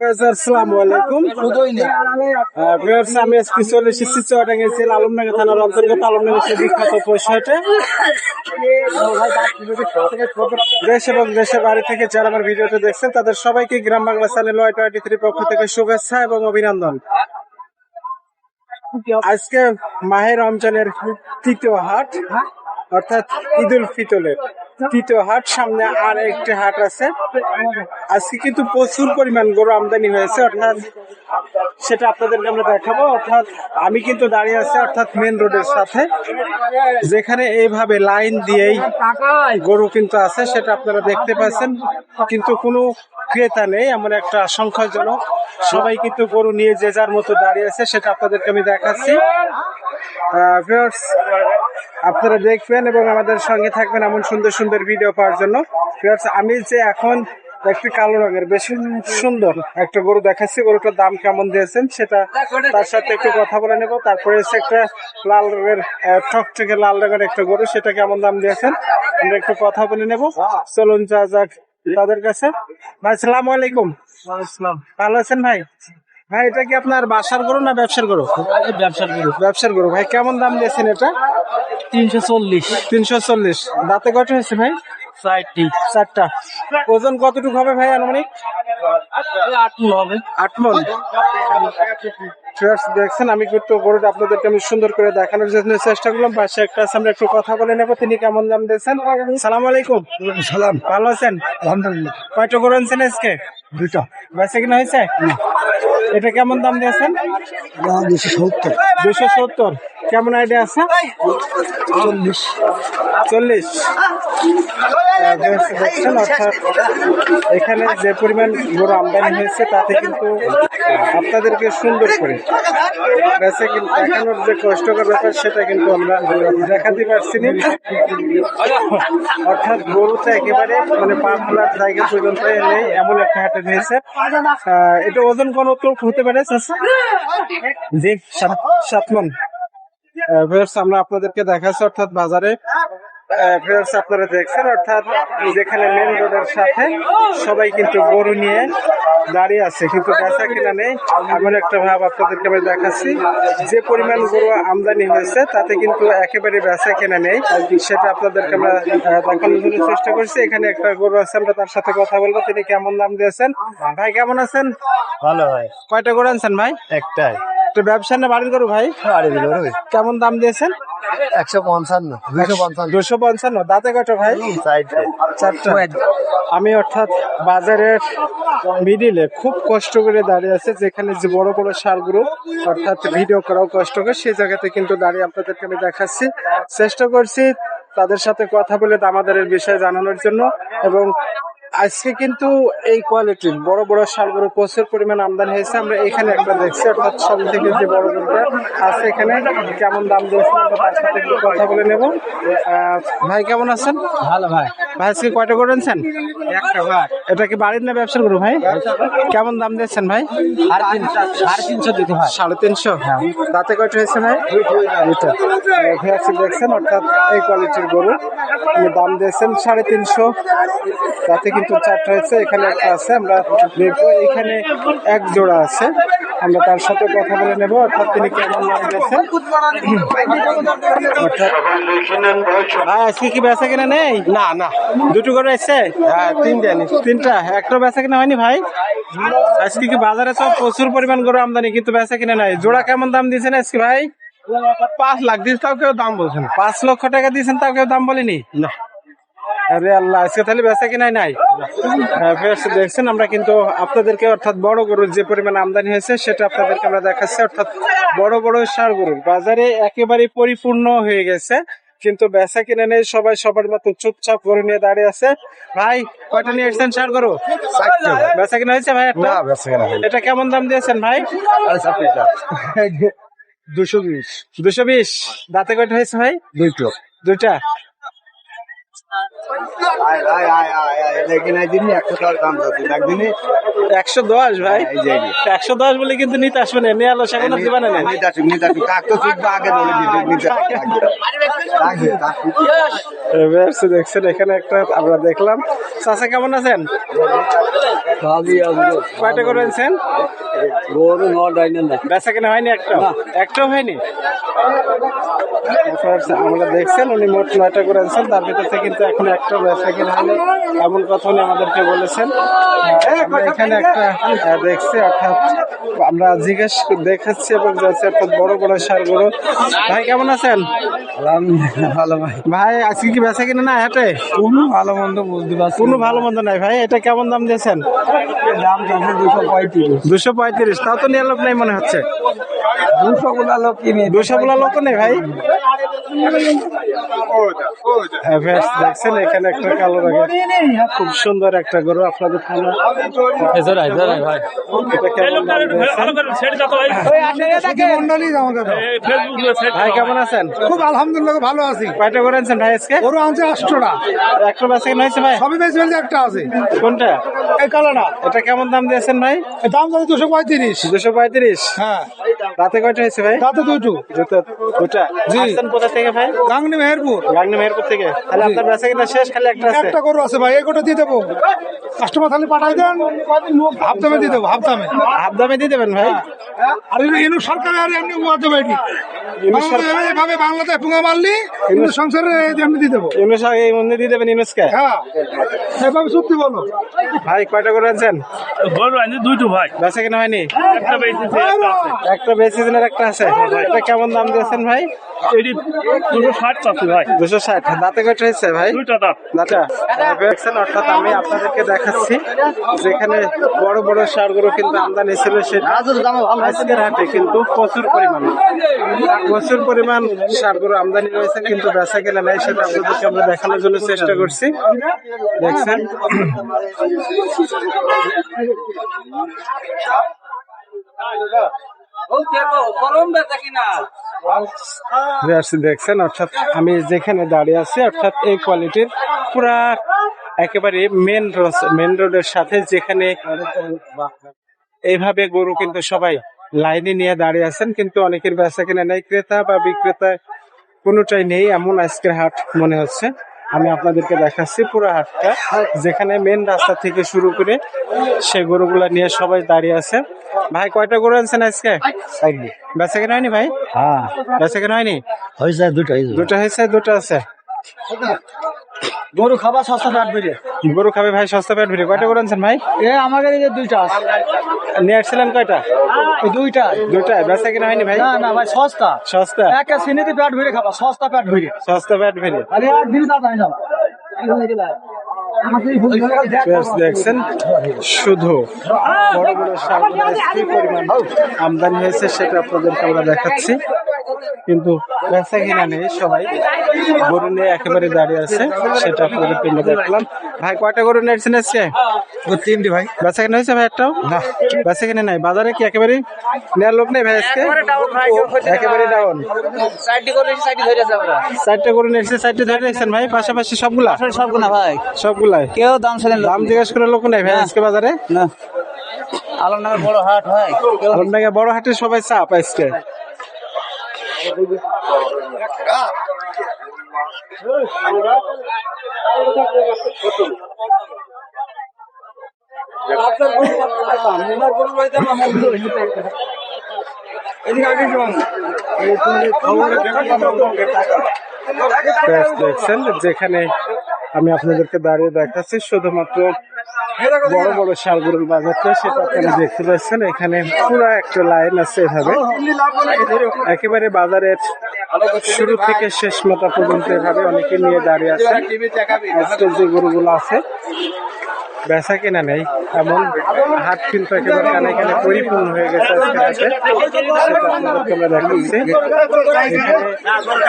আসসালামু আলাইকুম অন্তর্গত বিখ্যাত এবং দেশের বাড়ি থেকে যারা আমার দেখছেন, তাদের সবাইকে গ্রাম বাংলা চ্যানেল থ্রি পক্ষ থেকে শুভেচ্ছা এবং অভিনন্দন। আজকে মাহে রমজানের তৃতীয় হাট, অর্থাৎ ঈদুল ফিতরের। তৃতীয় হাট, সামনে আর একটি হাট আছে। আজকে কিন্তু প্রচুর পরিমাণ গরু আমদানি হয়েছে, অর্থাৎ সেটা আপনাদেরকে আমরা দেখাবো। অর্থাৎ আমি কিন্তু দাঁড়িয়ে আছি অর্থাৎ মেন রোডের সাথে, যেখানে এইভাবে লাইন দিয়েই গরু কিন্তু আছে, সেটা আপনারা দেখতে পাচ্ছেন। কিন্তু কোনো ক্রেতা নেই, এমন একটা আশঙ্কাজনক। সবাই কিন্তু গরু নিয়ে যে যার মতো দাঁড়িয়ে আছে, সেটা আপনাদেরকে আমি দেখাচ্ছি। আপনারা দেখবেন এবং আমাদের সঙ্গে থাকবেন এমন সুন্দর সুন্দর ভিডিও পাওয়ার জন্য। আমি যে এখন একটি কালো রঙের বেশি সুন্দর একটা গরু দেখাচ্ছি। গরুটার দাম কেমন দিয়েছেন সেটা তার সাথে একটু কথা বলে নেব। তারপরে হচ্ছে একটা লাল রঙের ঠকঠকে লাল রঙের একটা গরু সেটা কেমন দাম দিয়েছেন? আমরা একটু কথা বলে নেব। চলুন যা যাক তাদের কাছে। ভাই সালাম আলাইকুম। ভালো আছেন ভাই? ভাই এটা কি আপনার বাসার গরু না ব্যবসার গরু? ব্যবসার গরু। ব্যবসার গরু। ভাই কেমন দাম দিয়েছেন এটা? তিনশো চল্লিশ। তিনশো চল্লিশ। দাঁতে কত হয়েছে ভাই? চারটি। চারটা। ওজন কতটুকু হবে ভাই আনুমানিক? আট মন হবে। আট মন। দেখছেন আমি কিন্তু গরুটা আপনাদেরকে আমি সুন্দর করে দেখানোর জন্য চেষ্টা করলাম। পাশে একটা আমরা একটু কথা বলে নেব। তিনি কেমন দাম দিয়েছেন? সালাম আলাইকুম। সালাম। ভালো আছেন? আলহামদুলিল্লাহ। কয়টা গরু আনছেন আজকে? দুইটা। বেঁচে কিনা হয়েছে? এটা কেমন দাম দিয়েছেন? দুশো সত্তর। দুশো সত্তর। কেমন আইডিয়া আছে? চল্লিশ। চল্লিশ। অর্থাৎ এখানে যে পরিমাণ গরু আমদানি হয়েছে তাতে কিন্তু আপনাদেরকে সুন্দর করে বেচে কিন্তু দেখানোর যে কষ্টকর ব্যাপার সেটা কিন্তু আমরা দেখাতে পারছি না অর্থাৎ গরুটা একেবারে মানে পা ফেলার জায়গা পর্যন্ত নেই এমন একটা হাটে আহ, এটা ওজন কোন হতে পারে? জি সাত- মন আমরা আপনাদেরকে দেখাচ্ছি অর্থাৎ বাজারে আহ, আপনারা দেখছেন অর্থাৎ যেখানে মেন রোডের সাথে সবাই কিন্তু গরু নিয়ে দাঁড়িয়ে আছে কিন্তু বেচা কিনা নেই। এমন একটা ভাব আপনাদেরকে আমি দেখাচ্ছি যে পরিমাণ গরু আমদানি হয়েছে তাতে কিন্তু একেবারে বেচা কেনা নেই। সেটা আপনাদেরকে আমরা দেখানোর জন্য চেষ্টা করছি। এখানে একটা গরু আছে আমরা তার সাথে কথা বলব। তিনি কেমন দাম দিয়েছেন? ভাই কেমন আছেন? ভালো ভাই কয়টা গরু আনছেন ভাই? একটাই। তো ব্যবসা না বাড়ির গরু ভাই? কেমন দাম দিয়েছেন? একশো পঞ্চান্ন দুশো পঞ্চান্ন। দুশো পঞ্চান্ন দাঁতে কয়টা ভাই? চারটা। আমি অর্থাৎ বাজারের মিডিলে খুব কষ্ট করে দাঁড়িয়ে আছে যেখানে যে বড় বড় সারগুলো অর্থাৎ ভিডিও করাও কষ্টকর সেই জায়গাতে কিন্তু দাঁড়িয়ে আপনাদেরকে আমি দেখাচ্ছি। চেষ্টা করছি তাদের সাথে কথা বলে দামাদারের বিষয়ে জানানোর জন্য এবং আজকে কিন্তু এই কোয়ালিটির বড় বড় সারগুলো প্রচুর পরিমাণ আমদানি হয়েছে। আমরা এখানে একটা দেখছি অর্থাৎ সব থেকে যে বড় গরুটা আছে এখানে কেমন দাম দিয়েছে আমরা তার সাথে একটু কথা বলে নেব। ভাই কেমন আছেন? ভালো ভাই। ভাই আজকে কয়টা করেছেন একটা ভাই এটা কি বাড়ির না ব্যবসা গরু ভাই? কেমন দাম দিয়েছেন ভাই? সাড়ে তিনশো দিতে হয়। সাড়ে তিনশো? হ্যাঁ। দাঁতে কয়টা হয়েছে ভাই? দুইটা। দেখছেন অর্থাৎ এই কোয়ালিটির গরু দাম দিয়েছেন সাড়ে তিনশো। তাতে কিন্তু চারটা হয়েছে এখানে একটা আছে আমরা দেখব এখানে এক জোড়া আছে। আমরা তার সাথে কথা বলে নেব অর্থাৎ তিনি কেমন দাম কি বেচা কিনা নেই? না না। দুটো করে এসছে হ্যাঁ তিনটে একটা বেচা কিনা হয়নি ভাই? আজকে কি বাজারে সব প্রচুর পরিমাণ গরু আমদানি কিন্তু বেচা কিনা নাই। জোড়া কেমন দাম দিয়েছেন আজকে ভাই? পাঁচ লাখ দিস তাও কেউ দাম পাঁচ লক্ষ টাকা দিয়েছেন তাও কেউ দাম বলেনি? না। আরে আল্লাহ আজকে তাহলে বেচা কিনাই নাই? হ্যাঁ, দেখছেন আমরা কিন্তু আপনাদেরকে অর্থাৎ বড় গরুর যে পরিমাণ আমদানি হয়েছে সেটা আপনাদেরকে আমরা দেখাচ্ছি। অর্থাৎ বড় বড় সার গরু। বাজারে একেবারে পরিপূর্ণ হয়ে গেছে কিন্তু বেচা কিনে নেই সবাই সবার মতো চুপচাপ করে নিয়ে দাঁড়িয়ে আছে। ভাই কয়টা নিয়ে এসেছেন সার গরু? বেচা কিনা হয়েছে ভাই বেচা কেনা এটা কেমন দাম দিয়েছেন ভাই? দুশো বিশ। দুশো বিশ। দাঁতে কয়টা হয়েছে ভাই? দুইটো। দুইটা। আয় আয় আয় আয় দিনই একশো টাকার দাম একদিনই একশো দশ ভাই। একশো দশ বলে কিন্তু নিতে আসবে না নিয়ে আলো সেখানে দিবে না। নিতে আসুক নিতে আসুক। কাক তো শিখব আগে বলে দিতে নিতে দেখছেন এখানে একটা আমরা দেখলাম। চাচা কেমন আছেন? কয়টা করে আনছেন গরু ডাইনে না বেচা কেনা হয়নি একটা? একটাও হয়নি? আমরা দেখছেন উনি মোট নয়টা করে আনছেন তার ভিতর থেকে কিন্তু এখন একটা বেচা কেনা হয়নি এমন কথা উনি আমাদেরকে বলেছেন। এখানে একটা দেখছি অর্থাৎ আমরা জিজ্ঞেস দেখাচ্ছি এবং যাচ্ছি অর্থাৎ বড় বড় সার গরু। ভাই কেমন আছেন? ভালো ভাই। ভাই আজকে কি বেচা কিনা না হাটে? কোনো ভালো মন্দ বুঝতে পারছি কোনো ভালো মন্দ নাই। ভাই এটা কেমন দাম দিয়েছেন? দাম যাচ্ছে দুশো পঁয়ত্রিশ। দুশো পঁয়ত্রিশ। তাও তো নিয়ে লোক নাই মনে হচ্ছে। দুশো গুলা লোক কিনে দুশো বলা লোক নেই ভাই? হ্যাঁ, দেখছেন এখানে একটা কালো রঙের খুব সুন্দর একটা গরু আপনাদের সামনে। এটা ভাই কেমন আছেন? খুব আলহামদুলিল্লাহ ভালো আছি। কয়টা করে আনছেন ভাই আজকে? গরু আনছে আটশোটা একটা বেচা হয়েছে ভাই? সবই বেশি বেশি একটা আছে। কোনটা? এই কালোটা। এটা কেমন দাম দিয়েছেন ভাই? দাম দাদা দুশো পঁয়ত্রিশ। দুশো পঁয়ত্রিশ? হ্যাঁ। রাতে কয়টা হয়েছে ভাই? তাতে দুটো। দুটো দুটা। জি। কোথা থেকে ভাই? গাংনি মেহেরপুর। গাংনি মেহেরপুর থেকে। তাহলে আপনার বেচা কিনা শেষ খালি একটা আছে? একটা গরু আছে ভাই এই গোটা দিয়ে দেবো। কাস্টমার তাহলে পাঠাই দেন। হাফ দামে দিয়ে দেবো হাফ দামে হাফ দামে দিয়ে দেবেন ভাই? আর এনু- এনু সরকারে আর এমনি উয়াতে এটি। বাংলাতে পুঙ্গা মারলি কিন্তু সংসারে এমনি দিয়ে দেবো। এই মন্দির দিয়ে দেবেন ইউনুসকে হ্যাঁ। এভাবে সত্যি বলো। ভাই কয়টা করে আনছেন? বড় আনি দুইটো ভাই। বেচা কিনা হয়নি? একটা একটা আছে একটা বেশি দিনের একটা আছে এটা কেমন দাম দিয়েছেন ভাই? এটি দুটো ষাট চাচ্ছে ভাই। দুশো ষাট। দাঁতে কয়টা হয়েছে ভাই? দুইটা দাঁত। দাঁতা? দেখছেন অর্থাৎ আমি আপনাদেরকে দেখাচ্ছি যেখানে বড় বড় সারগুলো কিন্তু আমদানি ছিল সেটা আজকের হাটে কিন্তু প্রচুর পরিমাণ। প্রচুর পরিমাণ সারগুলো আমদানি রয়েছে কিন্তু বেচা কেনা নাই সেটা আপনাদেরকে আমরা দেখানোর জন্য চেষ্টা করছি। দেখছেন? দেখছেন, অর্থাৎ আমি যেখানে দাঁড়িয়ে আছি, অর্থাৎ এই কোয়ালিটির পুরা একেবারে মেন রোড মেন রোডের সাথে যেখানে এইভাবে গরু কিন্তু সবাই লাইনে নিয়ে দাঁড়িয়ে আছেন, কিন্তু অনেকের বেচা কিনা নেই, ক্রেতা বা বিক্রেতা কোনোটাই নেই, এমন আজকের হাট মনে হচ্ছে। আমি আপনাদেরকে দেখাচ্ছি পুরো হাটটা। যেখানে মেন রাস্তা থেকে শুরু করে সে গরুগুলা নিয়ে সবাই দাঁড়িয়ে আছে। ভাই কয়টা গরু আনছেন আজকে? বেচা কেনা হয়নি ভাই? হ্যাঁ। বেচা কেনা হয়নি? হয়েছে দুটো দুটো হয়েছে দুটো আছে। গরু খাবার সস্তা পেট ভিড়ে গরু খাবে ভাই সস্তা পেট ভিড়ে কয়টা গরু আনছেন ভাই? এ আমাদের এই যে দুইটা আছে। নিয়ে আসছিলেন কয়টা? দুইটা। দুইটা। বেচা কিনা হয়নি ভাই? না না ভাই সস্তা। সস্তা? একটা শ্রেণীতে পেট ভরে খাবা সস্তা পেট ভরে। সস্তা পেট ভিড়ে আরে আর দিন দাদা পেঁয়াজ দেখছেন? শুধু বড় বড় কি পরিমাণ আমদানি হয়েছে সেটা আপনাদেরকে আমরা দেখাচ্ছি। কিন্তু বেচা কিনা নেই সবাই। গরু নিয়ে একেবারে দাঁড়িয়ে আছে সেটা আপনাদেরকে আমরা দেখলাম। ভাই কয়টা গরু নিয়েছেন আজকে? তিনটি ভাই। বেচা কিনা হয়েছে ভাই একটাও? না। বেচা কিনা নাই। বাজারে কি একেবারে নেওয়ার লোক নেই ভাই আজকে? একেবারে ডাউন চারটে গরু নিয়েছে চারটে ধরে রেখেছেন ভাই? পাশাপাশি সবগুলা? সবগুলো ভাই। কেউ দাম জিজ্ঞেস করে লোক নেই ভাই আজকে বাজারে? না। আলমনগর বড় হাট হয় আপনাকে বড় হাটে সবাই চাপ আজকে। Test দেখছেন যেখানে আমি আপনাদেরকে দাঁড়িয়ে দেখাচ্ছি, শুধুমাত্র বড় বড় শালগরুর বাজারটা, সেটা আপনারা দেখতে পাচ্ছেন। এখানে পুরো একটা লাইন আছে এভাবে। একেবারে বাজারের শুরু থেকে শেষ মাথা পর্যন্ত এভাবে অনেকে নিয়ে দাঁড়িয়ে আছে আজকের যে গরুগুলো আছে বেচা কিনা নেই, এমন হাত কিন্তু একেবারে কানে কানে পরিপূর্ণ হয়ে গেছে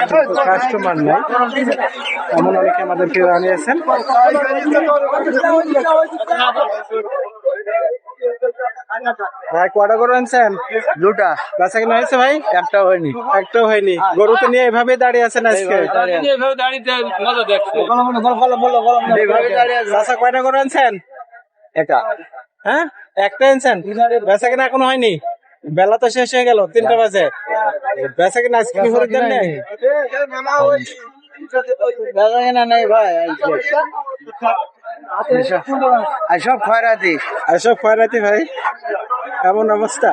আজকে কাস্টমার নেই, এমন অনেকে আমাদেরকে জানিয়েছেন। ভাই কটা গরু আনছেন? দুটা। বেচা কিনা হয়েছে ভাই? একটা হয়নি। একটাও হয়নি। গরু তো নিয়ে এভাবে দাঁড়িয়ে আছেন আজকে? চাচা কয়টা গরু আনছেন? এটা হ্যাঁ? একটা আনছেন? বেচা কিনা এখনও হয়নি? বেলা তো শেষ হয়ে গেল তিনটা বাজে। বেচা কিনা আজকে কি করে দেন নাই? নেই ভাই আর সব খয়রাতি। এসব খয়রাতি ভাই। এমন অবস্থা?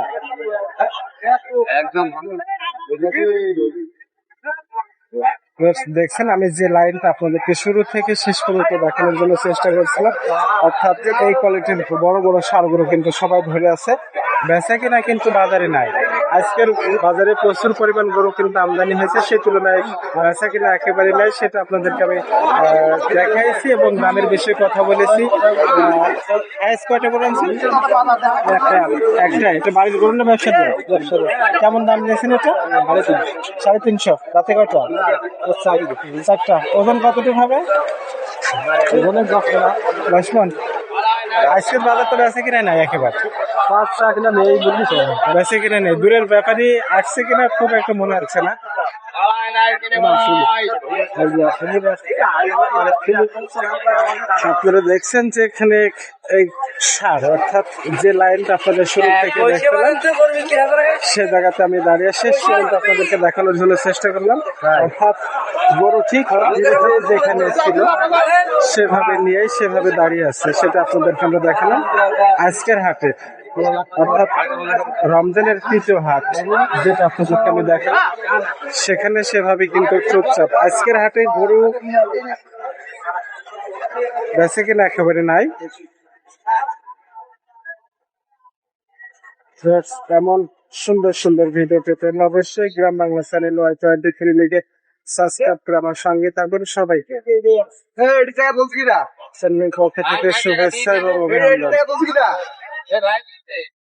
দেখছেন আমি যে লাইনটা আপনাদেরকে শুরু থেকে শেষ পর্যন্ত দেখানোর জন্য চেষ্টা করছিলাম অর্থাৎ এই কোয়ালিটির বড় বড় সারগুলো কিন্তু সবাই ধরে আছে। বেচা কিনা কিন্তু বাজারে নাই। আজকের বাজারে প্রচুর পরিমাণ গরু কিন্তু আমদানি হয়েছে সেই তুলনায় বেচা কিনা একেবারে নাই সেটা আপনাদেরকে আমি দেখাইছি এবং দামের বিষয়ে কথা বলেছি। আজ কয়টা গরু আনছেন? একটা একটা এটা বাড়ির গরু না ব্যবসা কেমন দাম নিয়েছেন এটা? সাড়ে তিনশো তাতে কয়টা? চারটা ওজন কতটুকু হবে? ওজনের দশ মন আজকের বাজার তো বেঁচে কিনা নাই একেবারে। পাঁচ টাকা কিনা নেই বুঝলি বেঁচে কিনা নেই। দূরের ব্যাপারই আসছে কিনা খুব একটা মনে হচ্ছে না। আপনারা দেখছেন যে এখানে এই সার অর্থাৎ যে লাইনটা আপনাদের শুরু থেকে দেখছিলাম সে জায়গাতে আমি দাঁড়িয়ে শেষ পর্যন্ত আপনাদেরকে দেখানোর জন্য চেষ্টা করলাম। অর্থাৎ গরু ঠিক যে যেখানে ছিল সেভাবে নিয়ে সেভাবে দাঁড়িয়ে আছে সেটা আপনাদেরকে আমরা দেখালাম। আজকের হাটে অর্থাৎ রমজানের তৃতীয় হাট যেটা আপনাদেরকে আমি দেখালাম সেখানে সেভাবে কিন্তু চুপচাপ। আজকের হাটে গরু বেঁচে কিনা একেবারে নাই। এমন সুন্দর সুন্দর ভিডিও পেতে অবশ্যই Gram Bangla channel Y twenty three লিগে সাবস্ক্রাইব করে আমার সঙ্গে থাকবেন সবাইকে। চ্যানেলের পক্ষ থেকে শুভেচ্ছা এবং অভিনন্দন